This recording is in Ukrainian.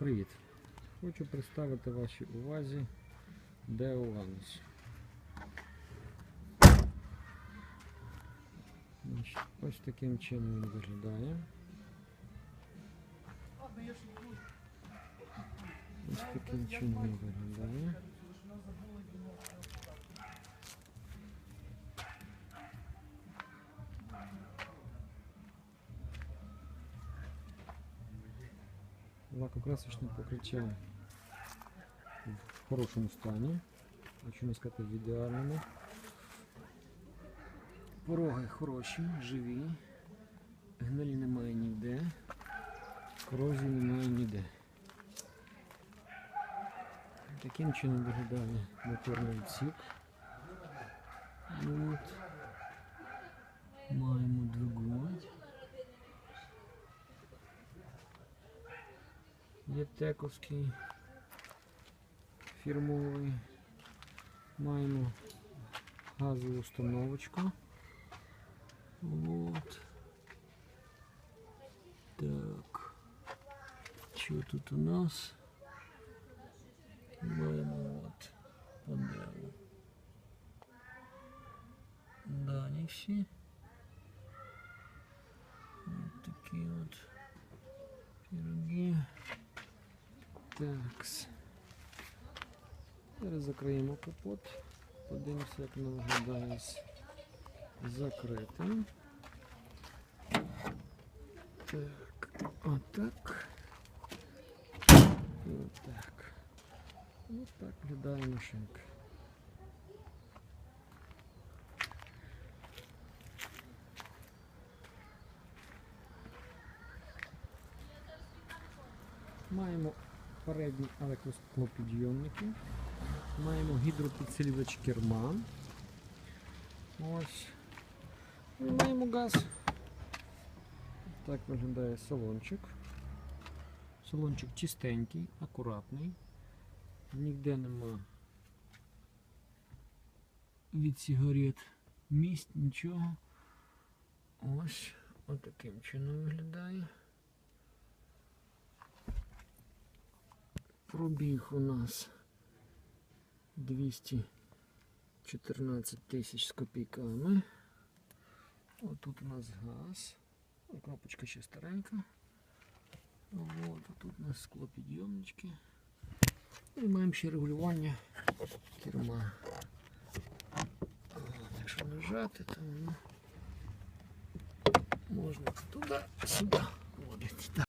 Привіт! Хочу представити вашій увазі Deo Lanus. Ось таким чином він виглядає. Ось таким чином він виглядає. Лакокрасочне покриття в хорошому стані, якщо не сказати в ідеальному. Пороги хороші, живі, гнилі немає ніде, корозії немає ніде. Таким чином виглядає моторний відсік. От. Є тековський фірмовий. Маємо газову установочку. Вот. Так. Що тут у нас? Маємо от панель. Дані всі. Ось такі от Такс. Зараз закриємо капот. Подивимося, як воно виглядає закритим. Так, отак. Отак. Ось так виглядає машинка. Маємо передні електросклопідйомники. Маємо гідропідсилювач керма. Ось. Маємо газ. Так виглядає салончик. Салончик чистенький, акуратний. Ніде нема від сигарет місць, нічого. Ось отаким чином виглядає. Пробіг у нас 214 тисяч з копійками. Отут у нас газ. Кнопочка ще старенька. Вот, а тут у нас склопідйомнички. І маємо ще регулювання керма. От, Якщо нажати, то воно можна туди-сюди водити.